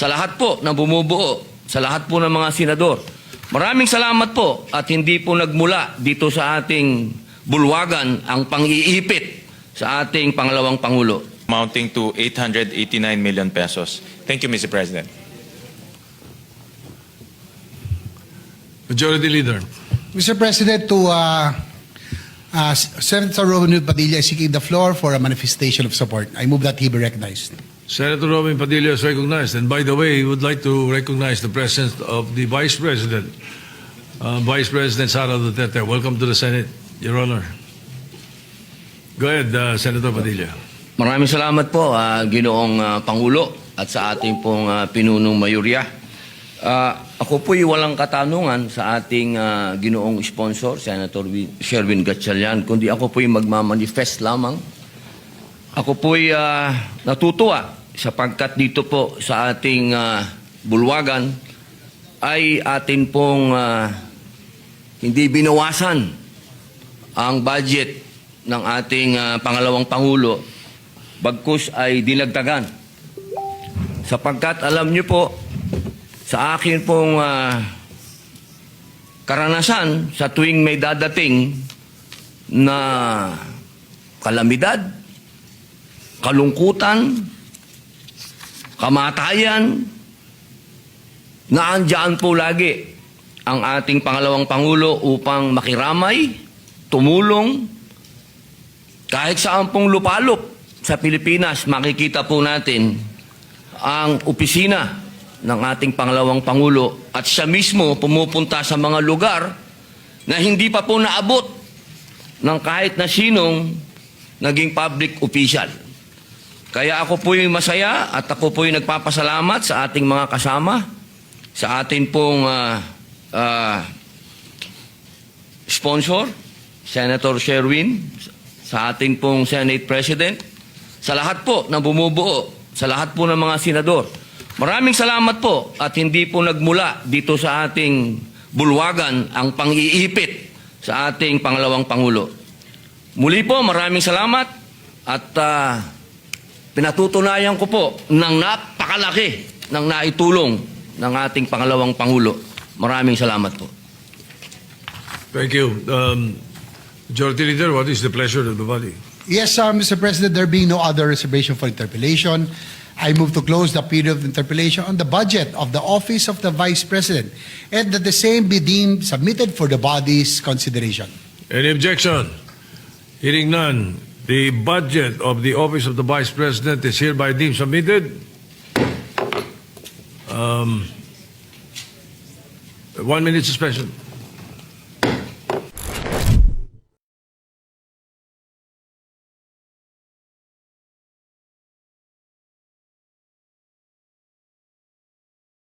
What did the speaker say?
sa lahat po na bumubuo, sa lahat po ng mga senador. Maraming salamat po at hindi po nagmula dito sa ating bulwagan ang pang-iipit sa ating pangalawang Pangulo. amounting to 889 million pesos. Thank you, Mr. President. Majority Leader. Mr. President, to uh, uh, Senator Romeo Padilla is seeking the floor for a manifestation of support. I move that he be recognized. Senator Robin Padilla is recognized. And by the way, he would like to recognize the presence of the Vice President, uh, Vice President Sara Duterte. Welcome to the Senate, Your Honor. Go ahead, uh, Senator Padilla. Maraming salamat po, ah, Ginoong ah, Pangulo at sa ating pong ah, pinunong mayurya. Ah, ako po'y walang katanungan sa ating ah, ginoong sponsor, Senator Wi- Sherwin Gatchalian, kundi ako po'y magmamanifest lamang. Ako po'y ah, natutuwa sapagkat dito po sa ating ah, bulwagan ay atin pong ah, hindi binawasan ang budget ng ating ah, pangalawang Pangulo bagkus ay dinagdagan. Sapagkat alam niyo po, sa akin pong ah, karanasan sa tuwing may dadating na kalamidad, kalungkutan, kamatayan, naandyan po lagi ang ating pangalawang Pangulo upang makiramay, tumulong, kahit saan pong lupalop sa Pilipinas, makikita po natin ang opisina ng ating pangalawang Pangulo at siya mismo pumupunta sa mga lugar na hindi pa po naabot ng kahit na sinong naging public official. Kaya ako po'y masaya at ako po'y nagpapasalamat sa ating mga kasama, sa ating pong ah, ah, sponsor, Senator Sherwin, sa ating pong Senate President, sa lahat po na bumubuo, sa lahat po ng mga senador. Maraming salamat po at hindi po nagmula dito sa ating bulwagan ang pang-iipit sa ating pangalawang Pangulo. Muli po, maraming salamat at ah, pinatutunayan ko po ng napakalaki ng naitulong ng ating pangalawang Pangulo. Maraming salamat po. Thank you. Um, Majority Leader, what is the pleasure of the body? Yes, uh, Mr. President, there being no other reservation for interpellation, I move to close the period of interpellation on the budget of the Office of the Vice President and that the same be deemed submitted for the body's consideration. Any objection? Hearing none, the budget of the Office of the Vice President is hereby deemed submitted. Um, one minute suspension.